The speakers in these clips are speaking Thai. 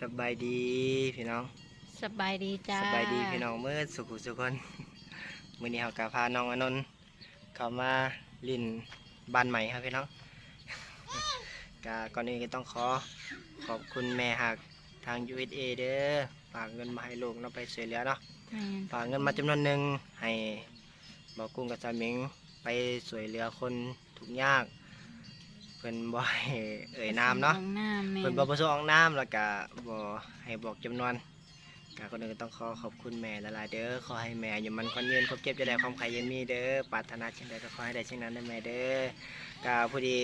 สบายดีพี่น้องสบายดีจ้าสบายดีพี่น้องเมื่อสุขุสุขคนมื้อนี้เฮากะพาน้องอนนท์เข้ามาลินบ้านใหม่ครับพี่น้องกะก่อนอื่นก็ต้องขอขอบคุณแม่หักทาง USA เด้อฝากเงินมาให้ลูกเนาะไปช่วยเหลือเนาะแม่นฝากเงินมาจำนวนหนึ่งให้บอกกุ้งกับสามิงไปสวยเหลือคนทุกข์ยาก เพิ่นบ่ให้เอ่ยนามเนาะของน้ำแม่เพิ่นบ่ประสงค์ออกน้ำแล้วก็บ่ให้บอกจำนวนก็คนอื่นก็ต้องขอขอบคุณแม่หลายๆเด้อขอให้แม่อยู่มันคนยืนครบเก็บจะได้ความใครยังมีเด้อปรารถนาเช่นใดก็ขอให้ได้เช่นนั้นเด้อแม่เด้อกาพอดี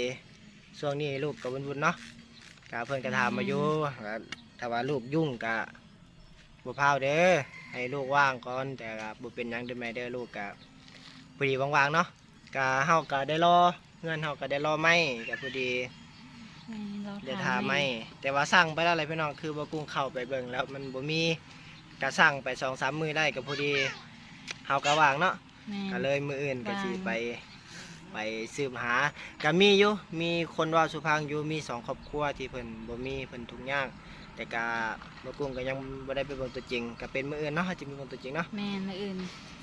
ช่วงนี้ลูกก็วุ่นๆเนาะกาเพิ่นก็ถามมาอยู่ว่าถ้าว่าลูกยุ่งก็บ่พาวเด้อให้ลูกว่างก่อนแต่ก็บ่เป็นหยังเด้อแม่เด้อลูกก็พอดีว่างๆเนาะก็เฮาก็ได้รอ เงินเฮาก็ได้รอไม้ก็พอดีแม่นเราเดี๋ยวถาถามมไม่แต่ว่าสั่งไปแล้วอะไรพี่น้องคือบ่กุ้งเข้าไปเบิ่งแล้วมันบ่มีก็สั่งไปสองสามมือได้ก็พอดีเฮาก็ว่างเนาะแม่นก็เลยมืออื่นก็สิว่างไป ไปสืบหาก็มีอยู่มีคนว่าสุพังอยู่มีสองครอบครัวที่เพิ่นบ่มีเพิ่นทุกข์ยากแต่ก็บ่กุ้งก็ยังบ่ได้ไปเบิ่งตัวจริงก็เป็นมืออื่นเนาะจะมีเบิ่งตัวจริงเนาะแม่นมื้ออื่น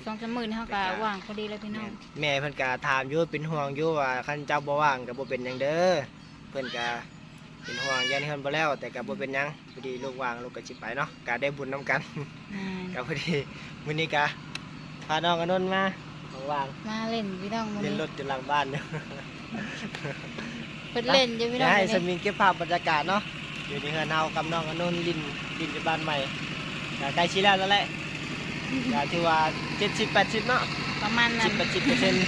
สองสามมื้อนี่เฮาก็ว่างพอดีเลยพี่น้องแม่เพิ่นก็ถามอยู่เป็นห่วงอยู่ว่าคันเจ้าบ่ว่างก็บ่เป็นหยังเด้อเพิ่นก็เป็นห่วงยันเฮือนบ่แล้ว แต่ก็บ่เป็นหยังพอดีลูกว่างลูกก็สิไปเนาะก็ได้บุญนํกันแม่นก็พอดีมื้อนี้ก็พาน้องอนนท์มา ว่างมาเล่นพี่น้องมื้อเล่นนี้รถอยู่หลังบ้านเนาะเพิ่นเล่นอยู่พี่น้เดี๋อยงวให้มื้อสนี้มิงเก็บภาพบรรยากาศเนาะอยู่ที่เฮือนเฮากับน้องอนนท์ลินลินอยู่บ้านใหม่ก็ใกล้ชิแล้วแล้วแหละก็ถือว่า70 80เนาะประมาณนั้น10 80เปอร์เซ็นต์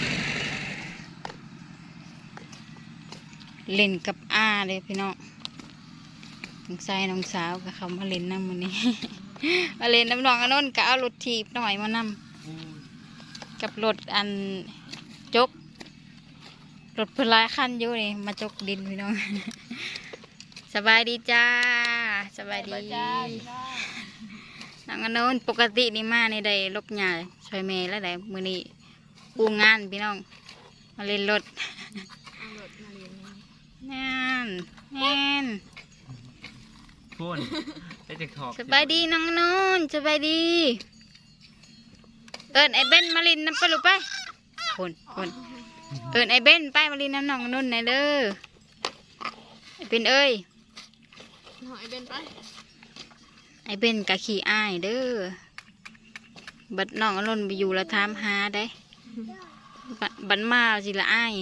เล่นกับอาเลยพี่น้องน้องชายน้องสาวก็เขามาเล่นนํมื้อนี้ มาเล่นน้ำน้องอนนท์ก็เอารถถีบหน่อยมานํ กับรถอันจกรถเพนหลายคันอยู่นี่มาจกดินพี่น้อง สบายดีจ้า สบายดีนางอนนท์ปกตินี่มาในใดลกหญ้าช่วยแม่แล้วได้มือนี้ปูงานพี่น้อง มาเล่นรถแน่นแน่นพูนได้จะขอบสบายดีน้องอนนท์สบายดี เอิญไอเบนมาลินน้ำไปลูกไปคนคนเอิญไอเบนไปมาลินน้ำนองนุ่นไหนเด้อไอเป็นเอ้ยหอยเป็นไป ไอเบนกะขี่อ้ายเด้อ บัดน้องอนุ่นไปอยู่ล้วถามหาได้บัดบัดมาสิละอ้าย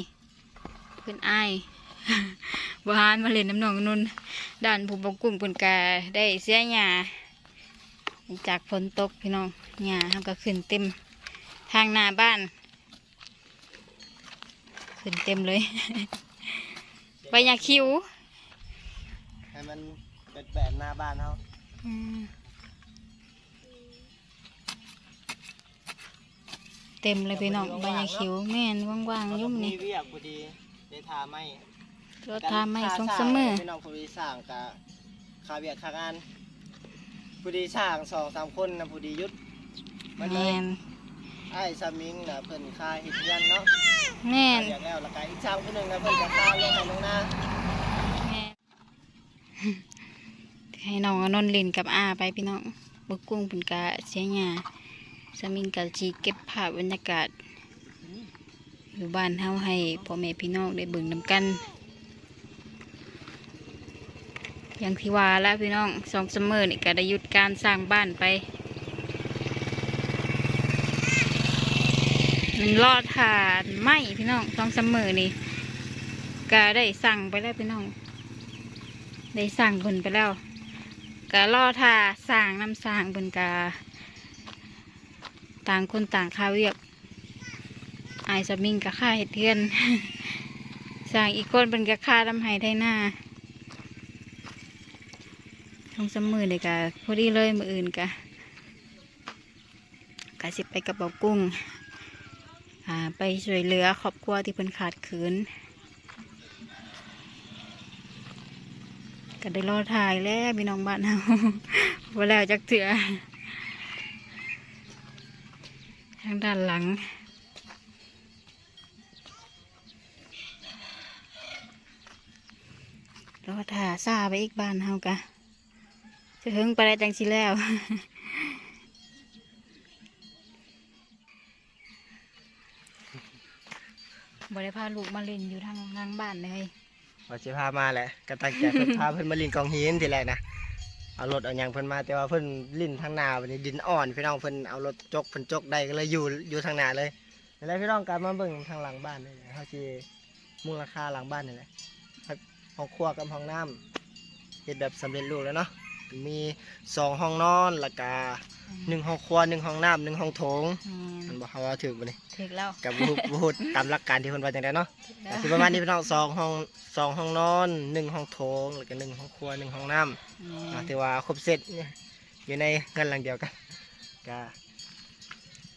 เพื่อนอ้ายบหานมาเล่นน้ำนองนุ่นด้านผู้บกกลุ่มเพิ่นกาได้เสียหญ้า จากฝนตกพี่น้องหญ้าเขาก็ขึ้นเต็มทางหน้าบ้าน ขึ้นเต็มเลยใบหญ้าคิ้วให้มันเป็นแปดหน้าบ้านเฮาอืมเต็มเลยพี่น้องใบหญ้าคิ้วแม่นว่างๆอยุ่มมีนี่เวียกพอดีได้ทาไม้รถทาไม่สองเสมอพี่น้องพอดีสร้างกะคาเวียกคางาน พอดีสร้างสองสามคนนะพอดีหยุดมันเลแม่ยนไอ้สามิงนะเพิ่นคาเฮ็ดเรือนเนาะแม่นเรียกแล้วแล้วก็อีกสามคนหนึงนะเพิ่นก็คาลงให้ลงหน้าแม่นให้น้องอนนท์เล่นกับอาไปพี่น้องบึกกุ้งเป็นกะเสียหญ้าสมิงกะจีเก็บภาพบรรยากาศอยู่บ้านเฮาให้พ่อแม่พี่น้องได้เบิ่งนำกัน อย่างที่ว่าแล้วพี่น้องสองเสมอนี่ก็ได้หยุดการสร้างบ้านไป มันรอดฐานไหมพี่น้องสองเสมอนี่ก็ได้สั่งไปแล้วพี่น้อง ได้สั่งเพิ่นไปแล้วก็รอท่าสั่งน้ำสั่งเพิ่นกาต่างคนต่างข้าเวียกอายสมิงกับข้าเห็ดเทือนสั่งอีกคนเป็นกับข้าทำไห้ไทหน้า ทงสมือเลยกะพอดีเลยมืออื่นกะกะสิไปกับเบากุ้งอ่าไปช่วยเหลือครอบครัวที่เพิ่นขาดเขินก็ได้รอถ่ายแล้วพี่น้องบ้านเฮาว่าแล้วจักเถื่อทางด้านหลังรอถ่าซาไปอีกบ้านเฮากะ จะถึงไปได้จังสิแล้วบ่ได้พาลูกมาเล่นอยู่ทางทางบ้านเลยว่าสิพามาแหละก็ตั้งใจเพิ่นพาเพิ่นมาลินกองหินทีแรกนะเอารถเอาหยังเพิ่นมาแต่ว่าเพิ่นลิ้นทางนาวันนี้ดินอ่อนพี่น้องเพิ่นเอารถจกเพิ่นจกได้ก็เลยอยู่อยู่ทางนาเลยแล้วพี่น้องกลับมาเบิ่งทางหลังบ้านนี่แหละเฮาสิมูลค่าหลังบ้านนี่แหละห้องครัวกับห้องน้ำเฮ็ดแบบสำเร็จรูปแล้วเนาะ มีสองห้องนอนแล้วก็หนึ่งห้องครัวหนึ่งห้องน้ำหนึ่งห้องโถงแม่มันนบ่เฮาว่าถึกบ่นี่ถึกแล้วกับบ่ฮู้บ่ฮู้ตามหลักการที่เพิ่นว่าจังไดเนาะถึกแล้ก็วสิประมาณนี้พี่น้องสองห้องสองห้องนอนหนึ่งห้องโถงแล้วก็หนึ่งห้องครัวหนึ่งห้องน้ำอ่าถือว่าครบเสร็จเนี่ยอยู่ในเงินหลังเดียวกันก็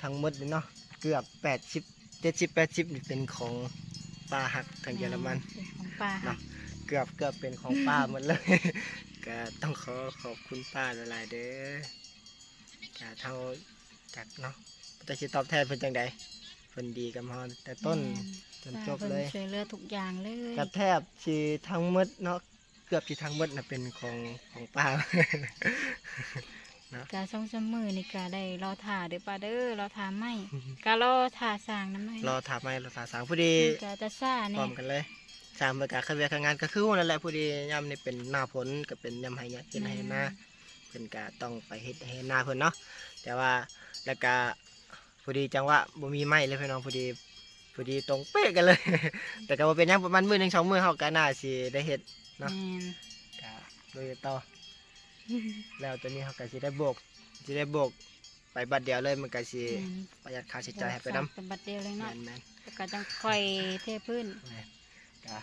ทั้งหมดนี่เนาะเกือบแปดสิบเจ็ดสิบแปดสิบนี่เป็นของป้าหักทางเยอรมันเป็นของป้าค่ะเกือบเกือบเป็นของป้าหมดเลย ก็ต้องขอขอบคุณป้าหลายๆเด้อก็เท่าจากเนาะแต่สิตอบแทนเพิ่นจังใดเพิ่นดีกับเฮาแต่ต้นจนจบเลยช่วยเหลือทุกอย่างเลยกระแทบที่ทั้งหมดเนาะเกือบที่ทั้งหมดน่ะเป็นของของป้ากาส่งสามมือนี่กาได้รอถ่าเด้อป้าเด้อรอถ่าไม่การอถ่าสร้างน้ำไม่รอถามไม่รอถามสางผู้ดีกาจะซ่าพร้เนี่อยมกันเลย สามประกาศขบวนงานก็คือวันนั่นแหละผู้ดียามนี่เป็นหน้าฝนก็เป็นยามให้เนี่ยเฮ็ดให้หน้าเพิ่นก็ต้องไปเฮ็ดให้หน้าเพิ่นเนาะแต่ว่าแล้วก็ผู้ดีจังว่าบ่มีไม้เลยพี่น้องผู้ดีผู้ดีตรงเป๊ะกันเลย แต่ก็บ่เป็นหยังประมาณมื้อหนึงสองมื้อเฮาก็น่าสิได้เฮ็ดเนาะแม่นก็ลุยต่อแล้วตัวนี้เขาก็สิได้โบกสิได้โบกไปบัดเดียวเลยมันก็สิแม่นประหยัดค่าใช้จ่ายให้ไปนำเป็นบัตรเดียวเลยแม่เนาะนแม่นแล้วก็ต้องค่อยเทพื้น ก็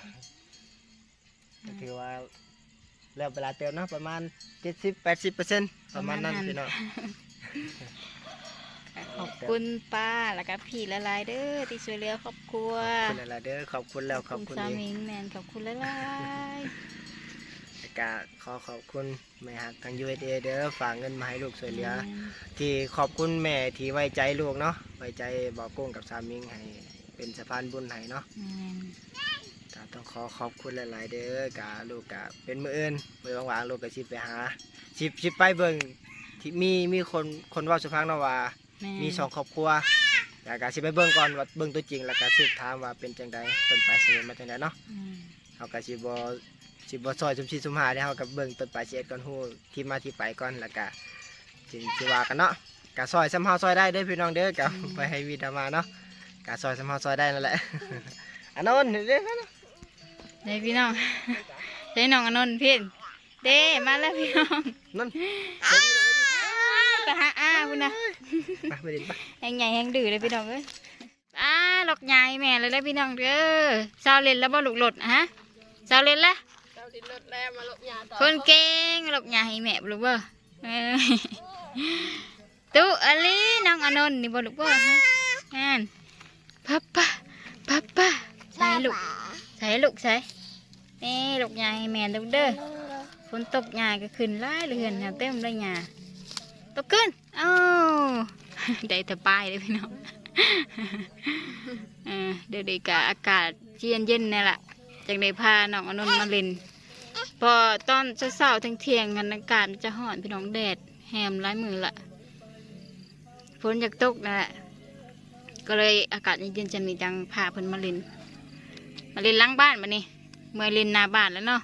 ก็ถือว่าแล้วเวลาเติมเนาะประมาณ70 80%ประมาณนั้นพี่น้อง ขอบคุณป้าแล้วก็พี่ละลายๆเด้อที่ช่วยเหลือครอบครัวขอบคุณหลายๆเด้อขอบคุณแล้วขอบคุณสาอีก มิงแมนขอบคุณละลายแล้วก็ขอขอบคุณแม่ฮักทาง USA เด้อฝากเงินมาให้ลูกช่วยเหลือแม่นที่ขอบคุณแม่ที่ไว้ใจลูกเนาะไว้ใจบอกกุ้งกับสามิงให้เป็นสะพานบุญให้เนาะแม่น ก็ต้องขอขอบคุณหลาย ๆ เด้อกะลูกกะเป็นมืออื่นมือว่างๆลูกก็สิไปหาสิสิไปเบิ่งที่มีมีคนคนเว่าสุพังเนาะว่าแม่นมีสองครอบครัวแล้วก็สิไปเบิ่งก่อนว่าเบิ่งตัวจริงแล้วก็สืบถามว่าเป็นจังใดต้นปลายสาเหตุมาจังใดเนาะอืมเฮาก็สิบ่สิบ่ซอยซุมสี่ซุมห้าเด้เฮาก็เบิ่งต้นปลายสาเหตุก่อนฮู้ที่มาที่ไปก่อนแล้วก็สิสิว่ากันเนาะก็ซอยซ้ำเฮาซอยได้เด้อพี่น้องเด้อก็ไปให้วีดามาเนาะก็ซอยซ้ำเฮาซอยได้นั่นแหละอันนั้นเด้อ ได้พี่น้องได้น้องอนนท์พี่เด้มาแล้วพี่น้องนั่นไปหาอ้าคุณนะไปไปดิไปแหงใหญ่แหงดื้อเลยพี่น้องเอ้ยอ้าหลอกใหญ่แม่เลยได้อพี่น้องเด้อเศร้าเล่นแล้วบ่ลูกหลดฮะเศร้าเล่นละเจ้าดินรถแล่มาลบยาต่อคนเก่งหลอกใหญ่ให้แม่บ่ลูกบ่เอ้ยตู้อลีน้องอนนท์นี่บ่ลูกบ่ฮะนั่นพับปะพับปะใส่ลูกใส่ลูกใส่นี่ลูกใหญ่แม่ลูกเด้อฝนตกใหญ่ก็ขึ้นไล่เลยเห็นเต็มเลยหญ้าตกขึ้นเอ้าได้แต่ป้ายเลยพี่น้องเออเดี๋ยวเด็กะอากาศเย็นเย็นๆนี่แหละจังได้พาน้องอนนมาเล่นพอตอนเช้าๆเที่ยงๆกันอากาศมันจะห่อนพี่น้องแดดแหมร้ายมือละฝนอยากตกนั่นแหละก็เลยอากาศเย็นๆจะมีจังพาเพิ่นมาเล่น มาเล่นล้างบ้านมานี่เมื่อเล่นหน้าบ้านแล้วเนาะ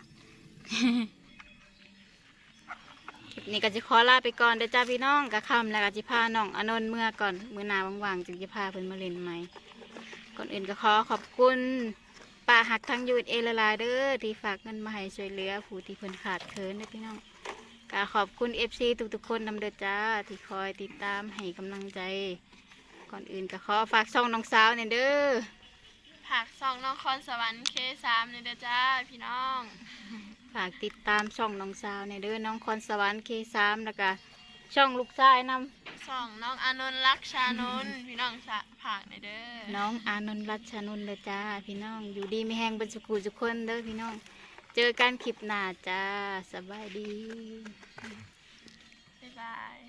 คลิปนี้ก็จะขอลาไปก่อนเด้อจ้าพี่น้องกะคำแล้วก็จะพาน้องอนนท์เมื่อก่อนเมื่อนาว่างๆจึงจะพาเพิ่นมาเล่นใหม่ก่อนอื่นก็ขอขอบคุณป้าหักทั้งยูเอละลายเด้อที่ฝากเงินมาให้ช่วยเหลือผู้ที่เพิ่นขาดเคินเด้อพี่น้องก็ขอบคุณเอฟซีทุกๆคนนำเด้อจ้าที่คอยติดตามให้กำลังใจ ก่อนอื่นก็ขอฝากช่องน้องสาวเนี่ยเด้อ ผักซองน้องคอนสวรรค์เคสามเลยเด้อจ้าพี่น้อง ฝากติดตามช่องน้องสาวในเด้อน้องคอนสวรรค์เคสามแล้วก็ช่องลูกชายนซองน้องอานนท์รักชานนท์พี่น้องสะผักในเด้อำน้องอานนท์รัชนนท์เด้อจ้าพี่น้อง อยู่ดีไม่แห้งบรรสุกูทุกคนเด้อพี่น้อง เจอกันคลิปหน้าจ้าสบายดี บ๊ายบาย